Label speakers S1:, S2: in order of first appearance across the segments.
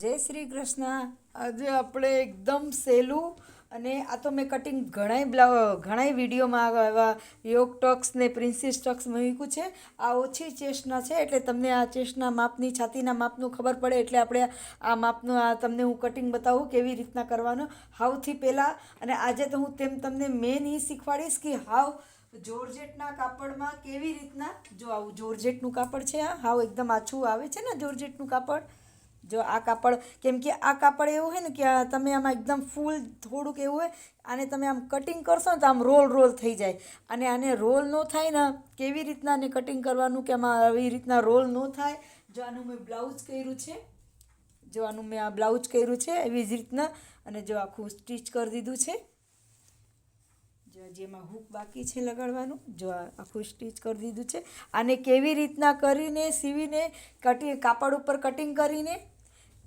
S1: જય શ્રી કૃષ્ણ. આજે આપણે એકદમ સહેલું અને આ તો મેં કટિંગ ઘણાય બ્લાઉ ઘણાય વિડીયોમાં એવા યોગ ટક્સ ને પ્રિન્સિસ ટોક્સ મૂક્યું છે. આ ઓછી ચેસ્ટના છે એટલે તમને આ ચેસ્ટના માપની, છાતીના માપનું ખબર પડે એટલે આપણે આ માપનું, આ તમને હું કટિંગ બતાવું કેવી રીતના કરવાનું. હાવથી પહેલાં, અને આજે તો હું તેમ તમને મેન એ શીખવાડીશ કે હાવ જોર્જેટના કાપડમાં કેવી રીતના, જો આવું જોર્જેટનું કાપડ છે આ હાવ એકદમ આછું આવે છે ને જોર્જેટનું કાપડ? જો આ કાપડ, કેમ કે આ કાપડ એવું હોય ને કે તમે આમાં એકદમ ફૂલ થોડુંક એવું હોય, આને તમે આમ કટિંગ કરશો ને તો આમ રોલ રોલ થઈ જાય. અને આને રોલ ન થાય ને, કેવી રીતના આને કટિંગ કરવાનું કે આમાં આવી રીતના રોલ ન થાય? જો આનું મેં બ્લાઉઝ કર્યું છે. જો આનું મેં આ બ્લાઉઝ કર્યું છે, એવી જ રીતના. અને જો આખું સ્ટીચ કરી દીધું છે. જો જેમાં હૂક બાકી છે લગાડવાનું, જો આખું સ્ટીચ કરી દીધું છે. આને કેવી રીતના કરીને સીવીને કટિંગ કાપડ ઉપર કટિંગ કરીને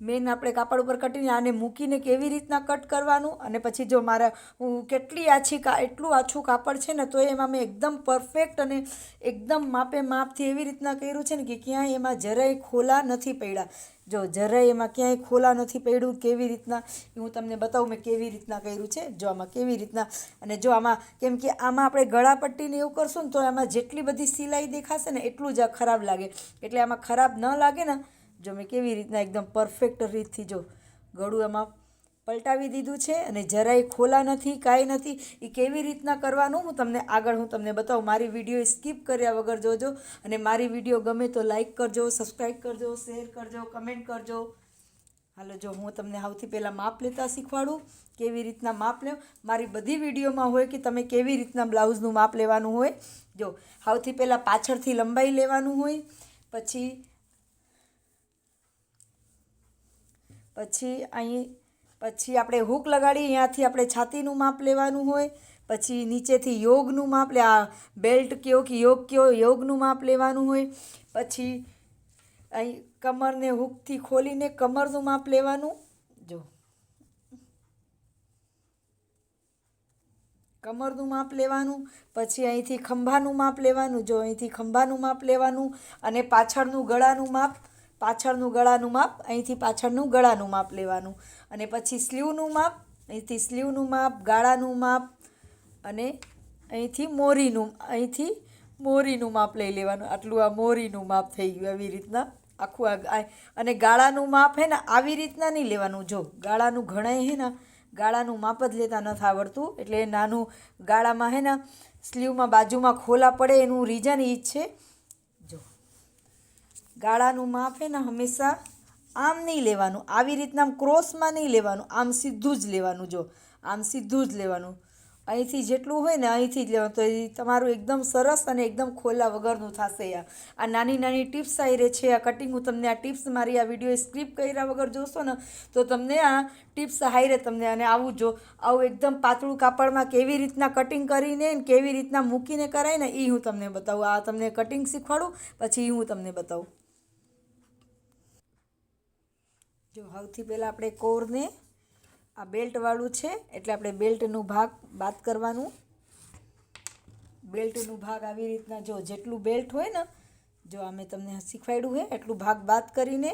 S1: મેન આપણે કાપડ ઉપર કટીને આને મૂકીને કેવી રીતના કટ કરવાનું અને પછી જો મારા હું કેટલી આછી કા, એટલું આછું કાપડ છે ને, તો એમાં મેં એકદમ પરફેક્ટ અને એકદમ માપે માપથી એવી રીતના કર્યું છે ને કે ક્યાંય એમાં જરાય ખોલા નથી પડ્યા. જો જરાય એમાં ક્યાંય ખોલા નથી પડ્યું, કેવી રીતના, હું તમને બતાવું મેં કેવી રીતના કર્યું છે, જો આમાં કેવી રીતના, અને જો આમાં, કેમ કે આમાં આપણે ગળાપટ્ટીને એવું કરશું ને તો આમાં જેટલી બધી સિલાઈ દેખાશે ને એટલું જ ખરાબ લાગે. એટલે આમાં ખરાબ ન લાગે ને જો મેં કેવી રીતના એકદમ પરફેક્ટ રીતથી જો ગળું એમાં પલટાવી દીધું છે અને જરાય ખોલા નથી, કાંઈ નથી, એ કેવી રીતના કરવાનું હું તમને આગળ હું તમને બતાવું. મારી વીડિયો સ્કીપ કર્યા વગર જોજો અને મારી વીડિયો ગમે તો લાઈક કરજો સબસ્ક્રાઈબ કરજો શેર કરજો કમેન્ટ કરજો. હાલો જો હું તમને સૌથી પહેલાં માપ લેતા શીખવાડું, કેવી રીતના માપ લેવ. મારી બધી વિડીયોમાં હોય કે તમે કેવી રીતના બ્લાઉઝનું માપ લેવાનું હોય, જો સૌથી પહેલાં પાછળથી લંબાઈ લેવાનું હોય, પછી પછી અહીં, પછી આપણે હૂક લગાડી, અહીંયાથી આપણે છાતીનું માપ લેવાનું હોય, પછી નીચેથી યોગનું માપ લે, આ બેલ્ટ કયો કે યોગ કયો, યોગનું માપ લેવાનું હોય, પછી અહીં કમરને હૂકથી ખોલીને કમરનું માપ લેવાનું. જો. કમરનું માપ લેવાનું, પછી અહીંથી ખંભાનું માપ લેવાનું, જો અહીંથી ખંભાનું માપ લેવાનું, અને પાછળનું ગળાનું માપ પાછળનું ગળાનું માપ, અહીંથી પાછળનું ગળાનું માપ લેવાનું. અને પછી સ્લીવનું માપ, અહીંથી સ્લીવનું માપ, ગાળાનું માપ અને અહીંથી મોરીનું અહીંથી મોરીનું માપ લઈ લેવાનું. આટલું આ મોરીનું માપ થઈ ગયું આવી રીતના. આખું આ અને ગાળાનું માપ હે ને, આવી રીતના નહીં લેવાનું. જો, ગાળાનું ઘણાય હે ને, ગાળાનું માપ જ લેતા નથી આવડતું. એટલે નાનું ગાળામાં હે ને, સ્લીવમાં બાજુમાં ખોલા પડે એનું રીઝન એ જ છે ગાળાનું માપ હે ને હંમેશા આમ નહીં લેવાનું. આવી રીતના આમ ક્રોસમાં નહીં લેવાનું. આમ સીધું જ લેવાનું જો. આમ સીધું જ લેવાનું. અહીંથી જેટલું હોય ને અહીંથી જ લેવાનું. તો એ તમારું એકદમ સરસ અને એકદમ ખોલા વગરનું થશે આ. આ નાની નાની ટિપ્સ આવી રહે છે. આ કટિંગ હું તમને આ ટિપ્સ મારી આ વીડિયો સ્ક્રીપ કર્યા વગર જોશો ને, તો તમને આ ટિપ્સ હાઈરે તમને અને આવું જો, આવું એકદમ પાતળું કાપડમાં કેવી રીતના કટિંગ કરીને કેવી રીતના મૂકીને કરાય ને એ હું તમને બતાવું. આ તમને કટિંગ શીખવાડું, પછી હું તમને બતાવું. જો સૌથી પહેલાં આપણે કોરને આ બેલ્ટવાળું છે, એટલે આપણે બેલ્ટનું ભાગ બાદ કરવાનું. બેલ્ટનું ભાગ આવી રીતના જો જેટલું બેલ્ટ હોય ને, જો અમે તમને શીખવાડ્યું હોય એટલું ભાગ બાદ કરીને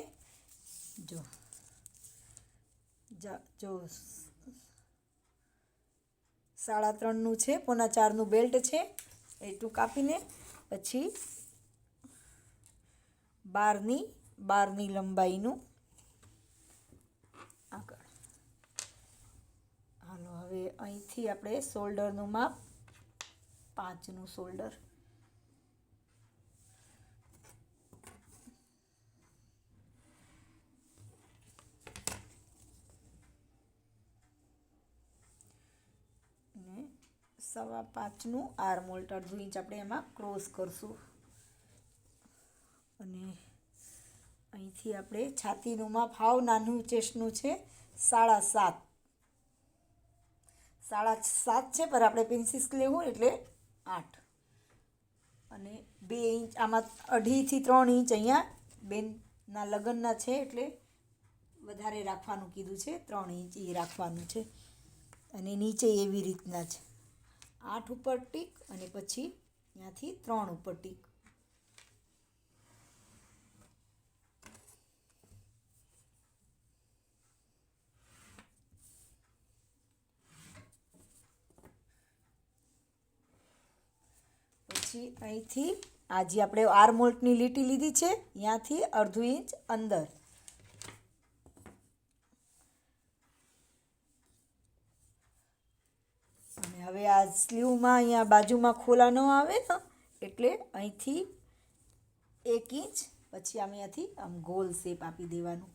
S1: જો જો સાડા ત્રણનું છે પોના ચારનું બેલ્ટ છે, એટલું કાપીને પછી બારની બારની લંબાઈનું આગળ હાલો હવે અહીંથી આપણે શોલ્ડરનું માપ પાંચનું શોલ્ડર ને સવા પાંચનું આર્મ હોલ્ટ અડધું ઇંચ આપણે એમાં ક્રોસ કરશું. અને અહીંથી આપણે છાતીનું માપ, હાવ નાનું ચેસ્ટનું છે, સાડા સાત. સાડા સાત છે, પર આપણે પેન્સિસ લેવું એટલે આઠ. અને બે ઇંચ, આમાં અઢીથી ત્રણ ઇંચ અહીંયા બેનના લગ્નના છે, એટલે વધારે રાખવાનું કીધું છે, ત્રણ ઇંચ એ રાખવાનું છે. અને નીચે એવી રીતના છે. આઠ ઉપર ટીક અને પછી ત્યાંથી ત્રણ ઉપર ટીક. પછી અહીંથી આજે આપણે આર મોલ્ટની લીટી લીધી છે. ત્યાંથી અડધું ઇંચ અંદર. અને હવે આ સ્લીવમાં અહીંયા બાજુમાં ખોલા ન આવે ને, એટલે અહીંથી એક ઇંચ, પછી આમ અહીંયાથી આમ ગોલ શેપ આપી દેવાનું.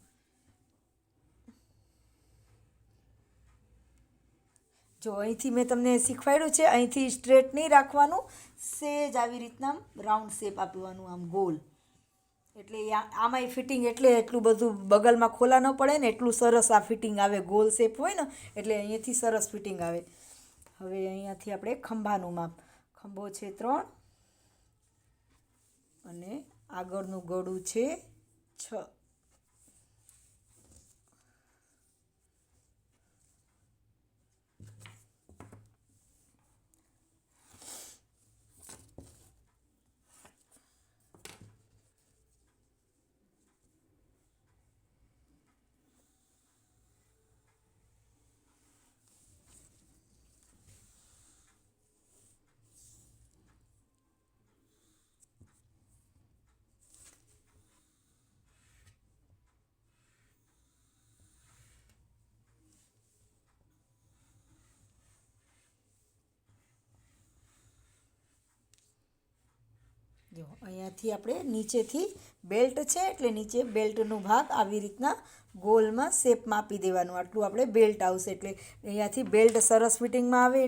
S1: જો અહીંથી મેં તમને શીખવાડ્યું છે, અહીંથી સ્ટ્રેટ નહીં રાખવાનું. સેજ આવી રીતના રાઉન્ડ શેપ આપવાનું આમ ગોલ એટલે આમાંય ફિટિંગ એટલે એટલું બધું બગલમાં ખોલા ન પડે ને, એટલું સરસ આ ફિટિંગ આવે ગોલ શેપ હોય ને, એટલે અહીંયાથી સરસ ફિટિંગ આવે. હવે અહીંયાથી આપણે ખંભાનું માપ. ખંભો છે ત્રણ અને આગળનું ગળું છે છ. જો, અહીંયાથી આપણે નીચેથી બેલ્ટ છે, એટલે નીચે બેલ્ટનો ભાગ આવી રીતના ગોલમાં શેપમાં આપી દેવાનું. આટલું આપણે બેલ્ટ આવશે, એટલે અહીંયાથી બેલ્ટ સરસ ફિટિંગમાં આવે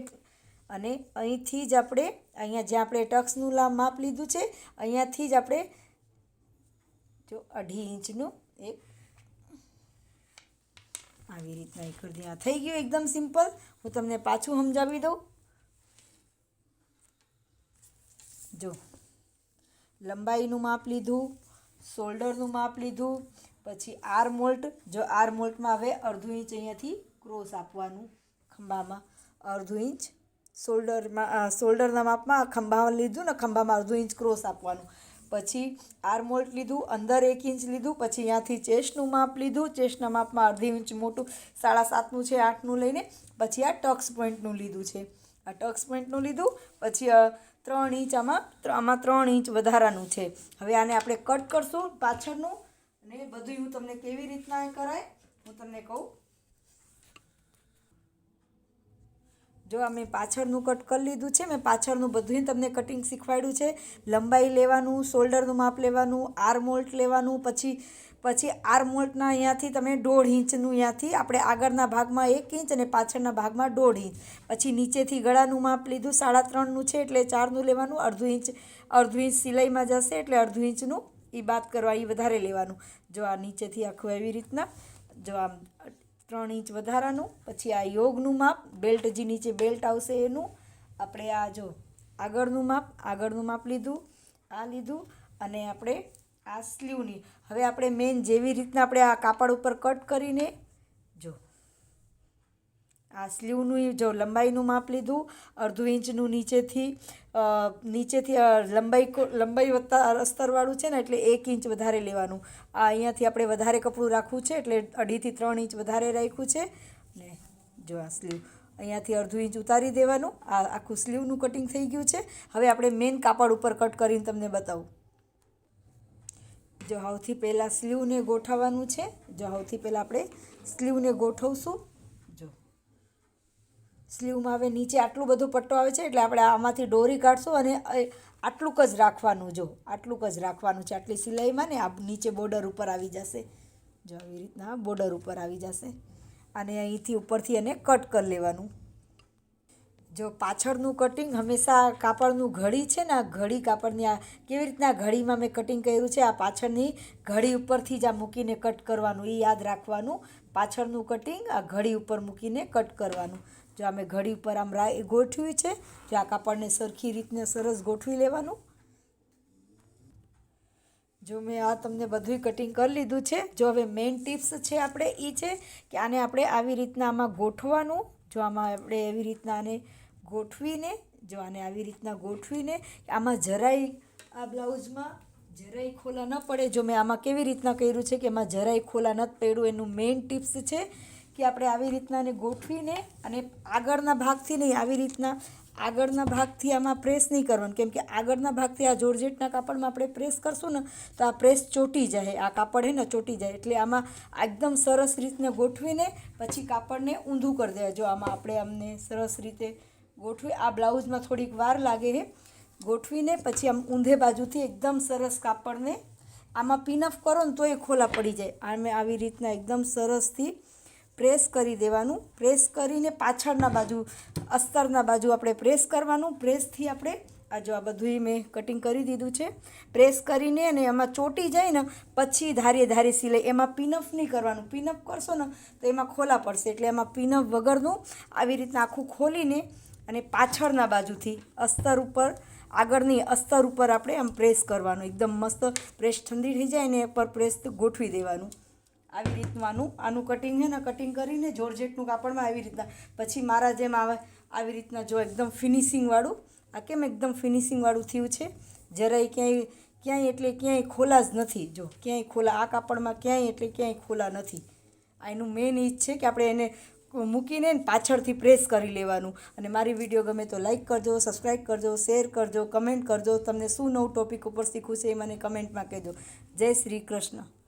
S1: અને અહીંથી જ આપણે, અહીંયા જ્યાં આપણે ટક્સનું લાભ માપ લીધું છે, અહીંયાથી જ આપણે, જો, અઢી ઇંચનું એક આવી રીતના એક આ થઈ ગયું એકદમ સિમ્પલ હું તમને પાછું સમજાવી દઉં. જો લંબાઈનું માપ લીધું, શોલ્ડરનું માપ લીધું, પછી આર મોલ્ટ, જો આર મોલ્ટમાં હવે અડધું ઇંચ અહીંયાથી ક્રોસ આપવાનું ખંભામાં. અડધું ઇંચ શોલ્ડરમાં શોલ્ડરના માપમાં ખંભામાં લીધું ને ખંભામાં અડધું ઇંચ ક્રોસ આપવાનું. પછી આર મોલ્ટ લીધું, અંદર એક ઇંચ લીધું, પછી અહીંયાથી ચેસ્ટનું માપ લીધું, ચેસ્ટના માપમાં અડધી ઇંચ મોટું, સાડા સાતનું છે આઠનું લઈને, પછી આ ટક્સ પોઈન્ટનું લીધું છે. આ ટક્સ પોઈન્ટનું લીધું, પછી ત્રણ ઇંચ આમાં આમાં ત્રણ ઇંચ વધારાનું છે. હવે આને આપણે કટ કરશું પાછળનું અને બધું હું તમને કેવી રીતના કરાય હું તમને કહું. જો આ મેં પાછળનું કટ કરી લીધું છે, મેં પાછળનું બધું તમને કટિંગ શીખવાડ્યું છે. લંબાઈ લેવાનું શોલ્ડરનું માપ લેવાનું આર્મોલ્ટ લેવાનું, પછી પછી આર મોલ્ટના અહીંયાથી તમે દોઢ ઇંચનું અહીંયાથી આપણે આગળના ભાગમાં એક ઇંચ અને પાછળના ભાગમાં દોઢ ઇંચ. પછી નીચેથી ગળાનું માપ લીધું સાડા ત્રણનું છે એટલે ચારનું લેવાનું, અડધું ઇંચ અડધું ઇંચ સિલાઈમાં જશે એટલે અડધું ઇંચનું એ બાદ કરવા એ વધારે લેવાનું. જો આ નીચેથી આખું એવી રીતના, જો આમ ત્રણ ઇંચ વધારાનું, પછી આ યોગનું માપ, બેલ્ટ જે નીચે બેલ્ટ આવશે એનું, આપણે આ જો આગળનું માપ આગળનું માપ લીધું, આ લીધું અને આપણે આ સ્લીવની હવે આપણે મેઇન જેવી રીતના આપણે આ કાપડ ઉપર કટ કરીને, જો આ સ્લીવનું જો લંબાઈનું માપ લીધું, અડધું ઇંચનું નીચેથી નીચેથી લંબાઈ લંબાઈ વત્તા અસ્તરવાળું છે ને, એટલે એક ઇંચ વધારે લેવાનું. આ અહીંયાથી આપણે વધારે કપડું રાખવું છે, એટલે અઢીથી ત્રણ ઇંચ વધારે રાખ્યું છે. ને જો આ સ્લીવ અહીંયાથી અડધું ઇંચ ઉતારી દેવાનું. આ આખું સ્લીવનું કટિંગ થઈ ગયું છે. હવે આપણે મેન કાપડ ઉપર કટ કરીને તમને બતાવું. જો સૌથી પહેલાં સ્લીવને ગોઠવવાનું છે. જો સૌથી પહેલાં આપણે સ્લીવને ગોઠવશું. જો સ્લીવમાં હવે નીચે આટલું બધું પટ્ટો આવે છે એટલે આપણે આમાંથી ડોરી કાઢશું અને આટલુંક જ રાખવાનું જો. આટલુંક જ રાખવાનું છે આટલી સિલાઈમાં ને આ નીચે બોર્ડર ઉપર આવી જશે. જો આવી રીતના બોર્ડર ઉપર આવી જશે. અને અહીંથી ઉપરથી એને કટ કરી લેવાનું. જો પાછળનું કટિંગ હંમેશા કાપડનું ઘડી છે ને, આ ઘડી કાપડની આ કેવી રીતના ઘડીમાં મેં કટિંગ કર્યું છે, આ પાછળની ઘડી ઉપરથી જ આ મૂકીને કટ કરવાનું એ યાદ રાખવાનું. પાછળનું કટિંગ આ ઘડી ઉપર મૂકીને કટ કરવાનું. જો અમે ઘડી ઉપર આમ રા ગોઠવ્યું છે, જો આ કાપડને સરખી રીતને સરસ ગોઠવી લેવાનું. જો મેં આ તમને બધું કટિંગ કરી લીધું છે, જો હવે મેઇન ટિપ્સ છે આપણે એ છે કે આને આપણે આવી રીતના આમાં ગોઠવાનું. જો આમાં આપણે એવી રીતના આને ગોઠવીને, જો આને આવી રીતના ગોઠવીને, આમાં જરાય આ બ્લાઉઝમાં જરાય ખોલા ન પડે. જો મેં આમાં કેવી રીતના કર્યું છે કે એમાં જરાય ખોલા નથી પડ્યું, એનું મેઇન ટિપ્સ છે કે આપણે આવી રીતના એને ગોઠવીને અને આગળના ભાગથી નહીં, આવી રીતના આગળના ભાગથી આમાં પ્રેસ નહીં કરવાનું. કેમ કે આગળના ભાગથી આ જોર્જેટના કાપડમાં આપણે પ્રેસ કરશું ને, તો આ પ્રેસ ચોટી જાય. આ કાપડ હે ને, ચોટી જાય. એટલે આમાં એકદમ સરસ રીતને ગોઠવીને પછી કાપડને ઊંધું કરી દેવા જો આમાં આપણે અમને સરસ રીતે ગોઠવી, આ બ્લાઉઝમાં થોડીક વાર લાગે છે. ગોઠવીને પછી આમ ઊંધે બાજુથી એકદમ સરસ કાપડને આમાં પિનઅપ કરો ને તો એ ખોલા પડી જાય. આમે આવી રીતના એકદમ સરસથી પ્રેસ કરી દેવાનું. પ્રેસ કરીને પાછળના બાજુ, અસ્તરના બાજુ આપણે પ્રેસ કરવાનું. પ્રેસથી આપણે, આ જો આ બધું મેં કટિંગ કરી દીધું છે. પ્રેસ કરીને અને એમાં ચોટી જાય ને, પછી ધારીએ ધારી સિલાઈ. એમાં પિનઅપ નહીં કરવાનું. પિનઅપ કરશો ને, તો એમાં ખોલા પડશે. એટલે એમાં પિનઅપ વગરનું આવી રીતના આખું ખોલીને અને પાછળના બાજુથી અસ્તર ઉપર, આગળની અસ્તર ઉપર આપણે આમ પ્રેસ કરવાનું. એકદમ મસ્ત પ્રેસ ઠંડી થઈ જાય ને પર પ્રેસ ગોઠવી દેવાનું. આવી રીતનું આનું આનું કટિંગ છે ને કટિંગ કરીને જોર્જેટનું કાપડમાં આવી રીતના. પછી મારા જેમ આવે, આવી રીતના જો એકદમ ફિનિશિંગવાળું આ કેમ એકદમ ફિનિશિંગવાળું થયું છે? જરાય ક્યાંય ક્યાંય એટલે ક્યાંય ખોલા જ નથી. જો ક્યાંય ખોલા, આ કાપડમાં ક્યાંય એટલે ક્યાંય ખોલા નથી. આ એનું મેઇન એ છે કે આપણે એને મૂકીને પાછળથી પ્રેસ કરી લેવાનું. અને મારી વીડિયો ગમે તો લાઈક કરજો સબસ્ક્રાઈબ કરજો શેર કરજો કમેન્ટ કરજો. તમને શું નવું ટોપિક ઉપર શીખવું છે એ મને કમેન્ટમાં કહેજો. જય શ્રી કૃષ્ણ.